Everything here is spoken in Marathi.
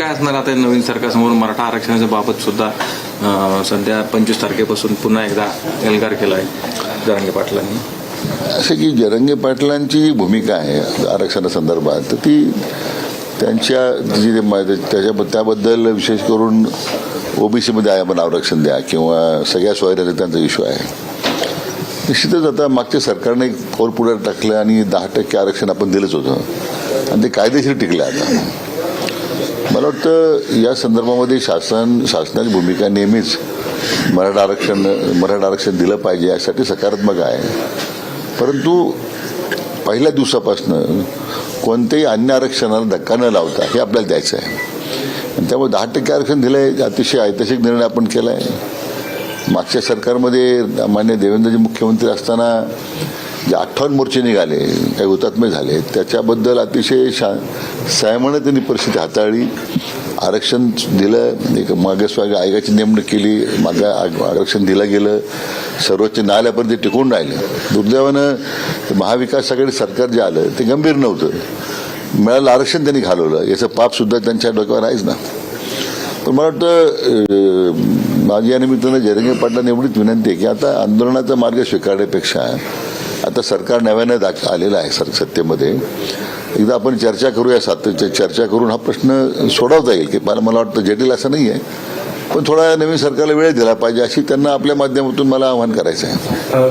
काय असणार आता नवीन सरकारसमोर मराठा आरक्षणाच्या बाबत सुद्धा सध्या पंचवीस तारखेपासून पुन्हा एकदा एल्गार केलाय जरांगे पाटलांनी. असं की जरंगे पाटलांची जी भूमिका आहे आरक्षणासंदर्भात तर ती त्यांच्या जी त्याच्या त्याबद्दल विशेष करून ओबीसीमध्ये आहे आपण आरक्षण द्या किंवा सगळ्या सोयऱ्याचा त्यांचा इश्यू आहे. निश्चितच आता मागच्या सरकारने एक पाऊल पुढे टाकलं आणि दहा टक्के आरक्षण आपण दिलंच होतं. आणि ते कायदेशीर टिकलं आता. मला वाटतं या संदर्भामध्ये शासन शासनाची भूमिका नेहमीच मराठा आरक्षण मराठा आरक्षण दिलं पाहिजे यासाठी सकारात्मक आहे. परंतु पहिल्या दिवसापासनं कोणत्याही अन्य आरक्षणाला धक्का न लावता हे आपल्याला द्यायचं आहे. त्यामुळे दहा टक्के आरक्षण दिलं आहे अतिशय ऐतिहासिक निर्णय आपण केला आहे मागच्या सरकारमध्ये मान्य देवेंद्रजी मुख्यमंत्री असताना जे अठ्ठावन्न मोर्चे निघाले काही हुतात्मे झाले त्याच्याबद्दल अतिशय शा सायमाने त्यांनी परिस्थिती हाताळली. आरक्षण दिलं एक मागासवर्ग आयोगाची नेमणूक केली मागा आरक्षण दिलं गेलं सर्वोच्च न्यायालयापर्यंत ते टिकून राहिलं. दुर्दैवानं ते महाविकास आघाडी सरकार जे आलं ते गंभीर नव्हतं. मिळालं आरक्षण त्यांनी घालवलं याचं पापसुद्धा त्यांच्या डोक्यावर आहेच ना. पण मला वाटतं माझ्या माझी या निमित्तानं जयरंगे पाटला एवढीच विनंती आहे की आता आंदोलनाचा मार्ग स्वीकारण्यापेक्षा आता सरकार नव्यानं दाख आलेलं आहे सर सत्तेमध्ये. एकदा आपण चर्चा करूया सातत्य चर्चा करून हा प्रश्न सोडवता येईल की मला मला वाटतं जटिल असं नाही आहे पण थोडा नवीन सरकारला वेळ दिला पाहिजे अशी त्यांना आपल्या माध्यमातून मला आवाहन करायचं आहे.